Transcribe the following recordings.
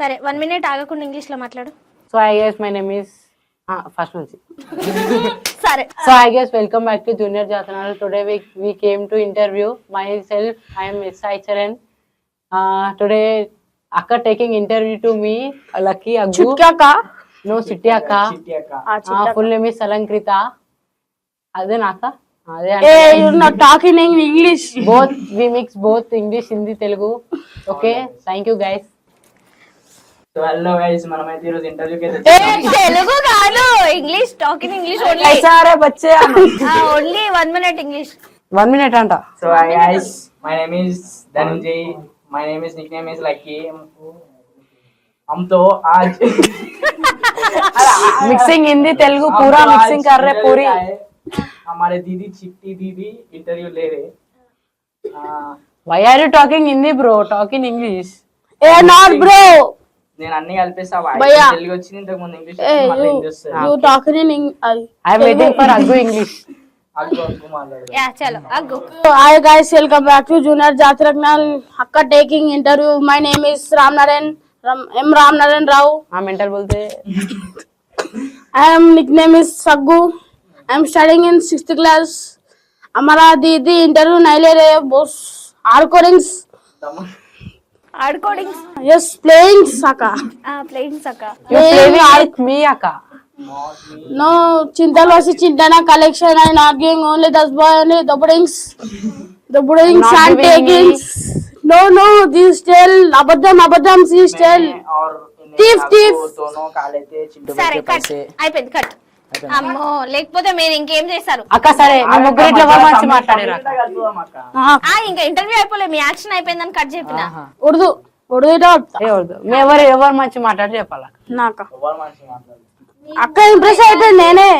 సరే one minute ఆగకుండా ఇంగ్లీష్లో మాట్లాడు so I guess my name is first నుంచి సరే. So I guess welcome back to junior జాతనాలు today we we came to interview myself I'm as I Charan today అక్క taking interview to me lucky Aggu no సిట్టి అక్క full name is Alankrita అదే నాక in English. Both we mix both English Hindi Telugu okay thank you guys so hello guys మనమైతే ఈరోజు ఇంటర్వ్యూకి అయితే ఏ, తెలుగు కాదు ఇంగ్లీష్ టాకింగ్ ఇంగ్లీష్ ఓన్లీ कैसा आ रहा है बच्चे only one minute English one minute अंटा so hi guys my name is Dhananjay my name is nickname is Lucky हम तो आज मिक्सिंग हिंदी तेलुगु हम पूरा तो आज मिक्सिंग कर रहे interview पूरी का है। हमारे दीदी चिट्टी दीदी इंटरव्यू ले रहे ఆ, why are you talking hindi bro talk in english Eh, not bro. నేను అన్ని కలిపేస్తా వాయిస్ భయ్యా. తెలుగు వచ్చింది ఇంతకు ముందు ఇంగ్లీష్ Eh, మళ్ళీ you, హిందీ వస్తుంది you talking in English. i am waiting for aggu english అగ్గు అగ్గు మాట్లాడదు యా చలో అగ్గు Hi guys, welcome back to Junior Jatragnal. Akka taking interview. My name is Ram Naren. Ram, M. Ram Naren Rao. हाँ mental बोलते I am nickname is Saggu. I am studying in sixth class. हमारा दीदी interview नहीं ले रहे boss आर्कोरिंग्स ఆడుకోడింగ్స్ ఆడుకోవడం. Yes playing సక playing సక మీ అక్క. నో చింతలు వచ్చి చింతన collection I not gaming only this boy only దొబ్బడింగ్స్ దొబ్బడింగ్స్ and takings no no this tell అబద్ధం అబద్ధం సీస్ టెల్ టీఫ్ టీఫ్ అయిపోయింది కట్ అమ్మో లేకపోతే మీరు ఇంకేం చేస్తారు? అక్క సరే మంచి మాట్లాడారు? ఇంకా ఇంటర్వ్యూ అయిపోలే మీ యాక్షన్ అయిపోయిందని కట్ చెప్పిన. ఏ వద్దు మీ ఎవరు ఎవరు మంచి మాట్లాడి చెప్పాలి నాక అక్క. ఇంప్రెస్ అయిపోయింది నేనే.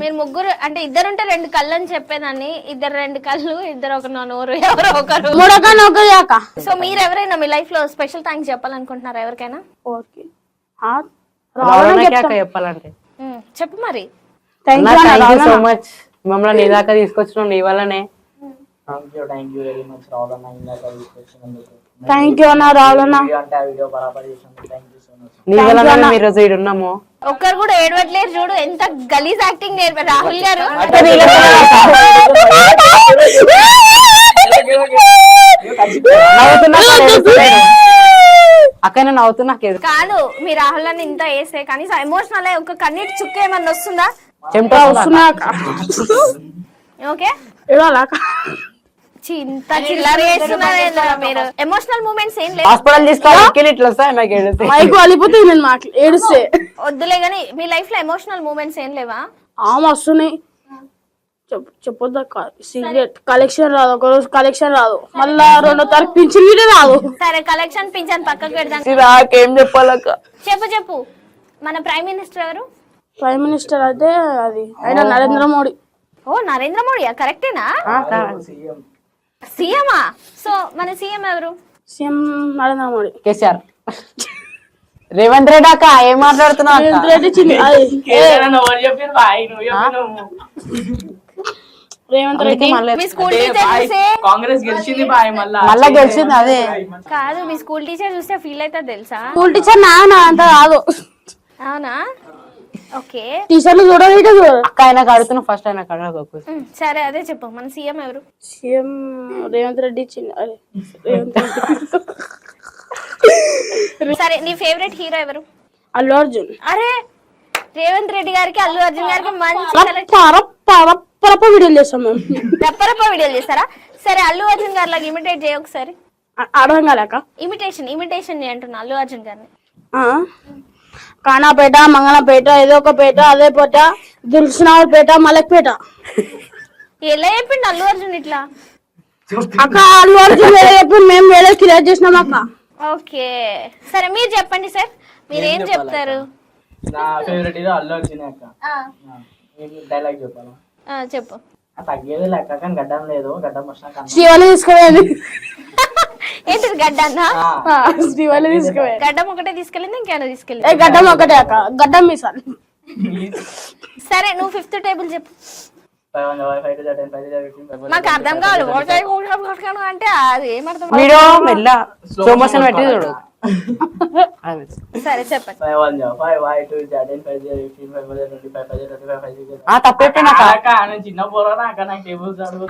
మీరు ముగ్గురు అంటే ఇద్దరుంటే రెండు కళ్ళు అని చెప్పేదాన్ని. ఇద్దరు రెండు కళ్ళు ఇద్దరు ఒక నోరు ఎవరో ఒకరు. సో మీరు ఎవరైనా మీ లైఫ్లో స్పెషల్ థ్యాంక్స్ చెప్పాలనుకుంటున్నారా ఎవరికైనా? చెప్పాలంటే. చెప్పు మరి thank you thank you so much మమ్మల్ని నీ దాకా తీసుకొచ్చిన నీ వల్లనే thank you thank you very much రావాలన్న ఇందాక తీసుకొచ్చినందుకు థ్యాంక్ యూ అన్న రావాలన్న వీడియో అంటే ఆ వీడియో బరాబర్ చేసినందుకు థ్యాంక్ యూ సో మచ్ నీ వల్లనే మేము ఈరోజు ఇక్కడ ఉన్నాము ఒక్కరు కూడా ఏడవట్లేరు చూడు ఎంత గలీజ్ యాక్టింగ్ నేర్పారు రాహుల్ గారు నవ్వుతున్నా అక్క ఏడుస్తున్నాడు. అక్క నేను నవ్వుతున్నా నాకు కాదు మీ రాహుల్ అని ఇంత వేస్తే కనీసం ఎమోషనల్ ఒక కన్నీటి చుక్క ఏమన్నా వస్తుందా? చెమట వస్తున్నా ఓకే? చింత చిల్లర చేస్తున్నారు మీరు? ఎమోషనల్ మూమెంట్స్ ఏం లేవు. హాస్పిటల్ తీసుకోవాలి ఇట్లా వస్తాయి నాకు ఏడుస్తాయి. మైకు అలిపోతుంది నేను మాట్లా ఏడుస్తే వద్దులే గానీ మీ లైఫ్లో ఎమోషనల్ మూమెంట్స్ ఏం లేవా? ఆమె వస్తున్నాయి. చెప్పొద్దు సీక్రెట్ కలెక్షన్ రాదు. ఒక రోజు కలెక్షన్ రాదు. మళ్ళా రెండో తారీఖు పింఛన్ కూడా రాదు. సరే కలెక్షన్ పింఛన్ పక్కకు పెడదాం. నాకేం చెప్పాలక్క చెప్పు చెప్పు. మన ప్రైమ్ మినిస్టర్ ఎవరు? ప్రైమ్ మినిస్టర్ అయితే అది. ఆయన నరేంద్ర మోడీ. ఓ నరేంద్ర మోడీయా? కరెక్టేనా సీఎం సీఎమా సో మన సీఎం ఎవరు? సీఎం నరేంద్ర మోడీ. కేసీఆర్. రేవంత్ రెడ్డి అక్క ఏం మాట్లాడుతున్నావు రేవంత్ రెడ్డి చిన్న అది, ఎవరు చెప్పారు బాయ్ నువ్వు చెప్పినావు రేవంత్ రెడ్డి. అందుకే మళ్ళీ మీ స్కూల్ టీచర్ చూస్తే కాంగ్రెస్ గెలిచింది బాయ్ మళ్ళా. మళ్ళా గెలిచింది అదే. కాదు మీ స్కూల్ టీచర్ చూస్తే ఫీల్ అవుతుంది తెలుసా? స్కూల్ టీచర్ నా అంత కాదు. అవునా? ఓకే. టీచర్లు ఇటు ఆయనకు అడుగుతున్నా ఫస్ట్ ఆయన అడగకు ఉమ్, సరే అదే చెప్పు. మన సీఎం ఎవరు? సీఎం రేవంత్ రెడ్డి చిన్న రేవంత్ రెడ్డి. సరే నీ ఫేవరెట్ హీరో ఎవరు? అల్లు అర్జున్. అరే రేవంత్ రెడ్డి గారికి అల్లు అర్జున్ గారికి మంచి రప్ప రప్ప రప్ప రప్ప వీడియోలు చేస్తాం మేము. రెప్పరప్ప వీడియోలు చేస్తారా? సరే అల్లు అర్జున్ గారి లాగా ఇమిటేట్ చేయ ఒకసారి. అర్థం కాలేక ఇమిటేషన్ ఇమిటేషన్ చేయంటున్నా అల్లు అర్జున్ గారిని. కానాపేట మంగళపేట ఏదో ఒక పేట అదే పేట దిల్సునాపేట మలక్పేట ఎలా చెప్పిండు అల్లు అర్జున్ ఇట్లా? అక్క అల్లు అర్జున్ వేరే చెప్పి మేము వేరే క్రియేట్ చేసినాం అక్క. ఓకే. సరే మీరు చెప్పండి సార్. మీరు ఏం చెప్తారు? నా ఫేవరెట్ హీరో అల్లు అర్జున్ అక్క. డైలాగ్ చెప్పాను ఆ, చెప్పు. ఆ తగ్గేది లెక్క కానీ గడ్డం లేదు. గడ్డం వచ్చినాక అన్నా ఆ, శ్రీవల్లి తీసుకుపోయింది గడ్డం ఒకటే తీసుకెళ్ళింది? ఇంకేమైనా తీసుకెళ్ళి ఏ గడ్డం ఒకటే అక్క. గడ్డం మీసాలు సరే నువ్వు ఫిఫ్త్ టేబుల్ చెప్పు. టెన్ మాకు అర్థం కావాలి ఓడికాయ ఓడికాయ అంటే అది ఏమర్థం వీడియో మెల్ల స్లో మోషన్ పెట్టి చూడు. సరే చెప్పండి. టెన్ నాకు.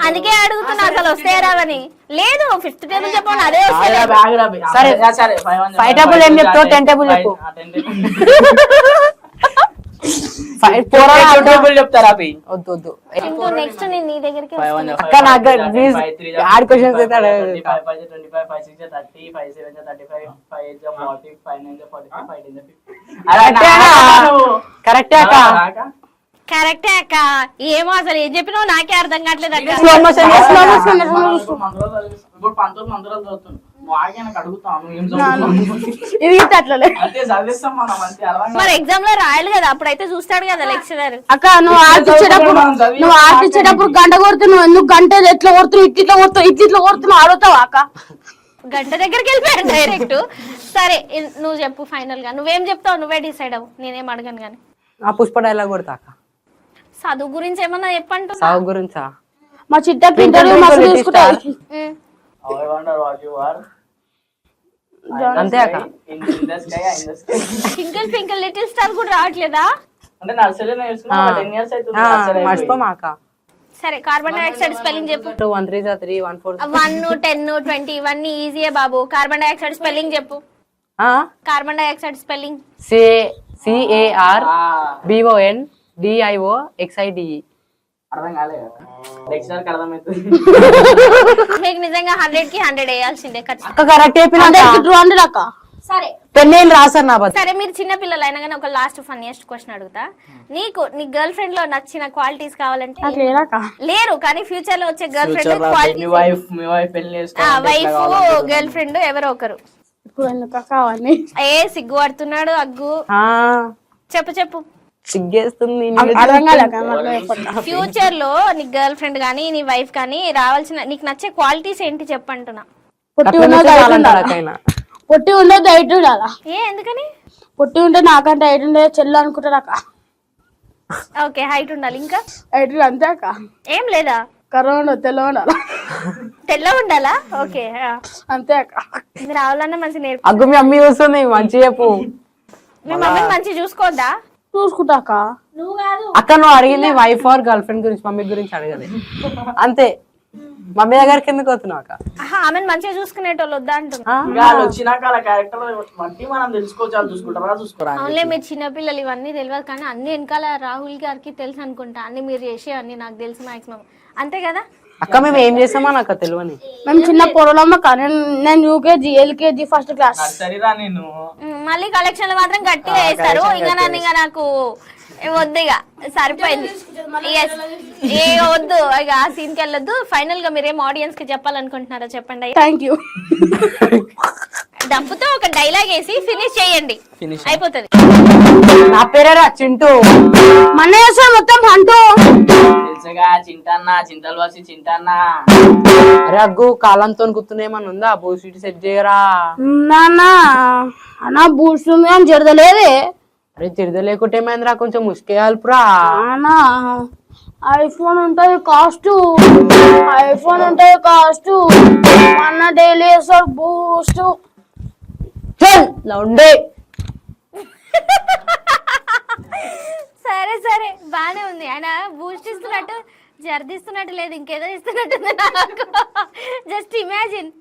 అందుకే అడుగుతున్నా అసలు వస్తే రావని. లేదు ఫిఫ్త్ టేబుల్ చెప్పండి అదే సరే. సరే ఫైవ్ table ఏం చెప్తావు? Ten table చెప్పు. చెప్తారా అవి వద్దు వద్దు నెక్స్ట్ నేను నీ దగ్గరికి. అక్క, నాకు అయితే అక్క కరెక్టే అక్క ఏమో అసలు ఏం చెప్పినావు నాకే అర్థం కావట్లేదు అక్క ఇది అట్లలే. మరి ఎగ్జామ్లో రాయాలి కదా అప్పుడైతే చూస్తాడు కదా లెక్చరర్. అక్క నువ్వు ఆర్ట్ ఇచ్చేటప్పుడు నువ్వు ఆర్ట్ ఇచ్చేటప్పుడు గంట కొడుతున్నావు ఎందుకు గంట ఎట్లా కొడుతున్నావు ఇట్లా ఇట్లా కొడుతావు ఇట్లా ఇట్లా కొడుతున్నావు అడుగుతావా అక్క? గంట దగ్గరికి వెళ్ళిపోయాడు డైరెక్ట్ సరే నువ్వు చెప్పు ఫైనల్గా నువ్వేం చెప్తావు? నువ్వే డిసైడ్ అవ్వు. నేనేం అడగను కానీ ఆ పుష్ప డైలాగ్ కొడతా అక్క. చదువు గురించి ఏమన్నా చెప్పంటు సాగు గురించా? మా చిట్టకి ఇంటర్వ్యూ మస్తు ఉమ్. I wonder what you are. అంతే అక్క. ట్వింకిల్ ట్వింకిల్ లిటిల్ స్టార్ కూడా రావట్లేదా? అంటే నర్సరీ నేర్చుకున్నా టెన్ ఇయర్స్ అవుతుంది నర్సరీ మర్చిపోమా అక్క? సరే కార్బన్ డైఆక్సైడ్ స్పెల్లింగ్ చెప్పు. టూ వన్ త్రీ జా three one four one ten twenty ఇవన్నీ ఈజీయే బాబు. కార్బన్ డైఆక్సైడ్ స్పెల్లింగ్ చెప్పు. Carbon dioxide spelling C A R B O N D I O X I D E అర్థం కాలేదు లెక్చరర్కి అర్థమవుతుంది మీకు నిజంగా హండ్రెడ్కి హండ్రెడ్ వేయాల్సిందే ఖచ్చితంగా. అక్క కరెక్ట్ అయిపోయినా టూ హండ్రెడ్ అక్క. సరే. పెళ్ళేం రాసారు నా బత్ సరే మీరు చిన్న పిల్లలు అయినా కానీ ఒక లాస్ట్ ఫన్నీయెస్ట్ క్వశ్చన్ అడుగుతా. నీకు నీ గర్ల్ ఫ్రెండ్లో నచ్చిన క్వాలిటీస్ కావాలంటే నాకు లేరు కానీ ఫ్యూచర్లో వచ్చే గర్ల్ ఫ్రెండ్ ఫ్యూచర్ మీ క్వాలిటీ వైఫ్ మీ వైఫ్ పెళ్ళి వైఫ్ చేసుకోవాలి గర్ల్ ఫ్రెండ్ ఎవరో ఒకరు. ఇప్పుడు ఎందుకు కావాలి ఏ సిగ్గు పడుతున్నాడు అగ్గు. చెప్పు చెప్పు. సిగ్గేస్తుంది ఫ్యూచర్ లో నీ గర్ల్ ఫ్రెండ్ కానీ నీ వైఫ్ కానీ రావాల్సిన నీకు నచ్చే క్వాలిటీస్ ఏంటి చెప్పంటున్నా? పొట్టి పొట్టి ఉండదు హైట్ ఉండాలా? ఏ ఎందుకని? పొట్టి ఉంటే నాకంటే హైట్ ఉండే చెల్లు అనుకుంటారు అక్క ఓకే హైట్ ఉండాలి ఇంకా? హైట్ అంతే అక్క. ఏం లేదా? ఉండదు తెల్ల ఉండాలా? తెల్ల ఉండాలా? ఓకే అంతే అక్క. మీరు రావాలన్నా మంచి నేర్పు. అగ్గు మీ అమ్మ చూస్తుంది మంచి చెప్పు. మీ మమ్మీని మంచి చూసుకోవద్దా చూసుకుంటా అక్క నువ్వు అడిగింది వైఫ్ ఆర్ గర్ల్ ఫ్రెండ్ గురించి మమ్మీ గురించి అడగదు. అంతే. మమ్మీ దగ్గరికి ఎందుకు వస్తున్నావు అక్క? ఆహా, ఆమెను మంచిగా చూసుకునేటోళ్ళు వద్దా అంటున్నా. ఆ? ఇంకా వాళ్ళు వచ్చినాక వాళ్ళ క్యారెక్టర్ బట్టి మనం తెలుసుకోవచ్చు వాళ్ళు చూసుకుంటారా చూసుకోరా అవునులే మీరు చిన్నపిల్లలు ఇవన్నీ తెలియదు కానీ అన్ని వెనకాల రాహుల్ గారికి తెలుసు అనుకుంటా. అన్ని మీరు చేసే అన్ని నాకు తెలుసు మాక్సిమం అంతే కదా? అక్క మేము ఏం చేస్తామో నాకు తెలియని మేము చిన్న పొరలమ్మ అక్క నేను యూకేజీ ఎల్కేజీ ఫస్ట్ క్లాస్. నేను మళ్ళీ కలెక్షన్లు మాత్రం గట్టిగా వేస్తారు. ఇంకా నన్ను ఇంకా నాకు ఏ వద్దు ఇక సరిపోయింది. Yes. ఏ వద్దు ఇక ఆ సీన్కి వెళ్ళొద్దు. ఫైనల్గా మీరేం ఆడియన్స్కి చెప్పాలనుకుంటున్నారో చెప్పండి. థ్యాంక్ యూ డబ్బుతో ఒక డైలాగ్ వేసి ఫినిష్ చేయండి. Finish. అయిపోతుంది. నా పేరేరా చింటూ. మన చేస్తాడు మొత్తం అంటూ తెలుసుగా చింతన్నా చింతలు వచ్చి చింతన్నా. అరే అగ్గు కాలంతో గుర్తునేమన్నా ఉందా? బూసిటీ సెట్ చేయరా? నాన్న అన్న బూస్ట్ ఉంది అని జరదలేదే అరే తిరద లేకుంటే ఏమైందిరా? కొంచెం ముసుకేయాలిపురా నాన్న ఐఫోన్ ఉంటుంది కాస్ట్. ఐఫోన్ ఉంటుంది కాస్ట్. అన్న డైలీ వేస్తాడు బూస్ట్. ఉండే. సరే సరే. బానే ఉంది. ఆయన బూస్ట్ ఇస్తున్నట్టు జర్దిస్తున్నట్టు లేదు ఇంకేదో ఇస్తున్నట్టుంది నాకు. Just imagine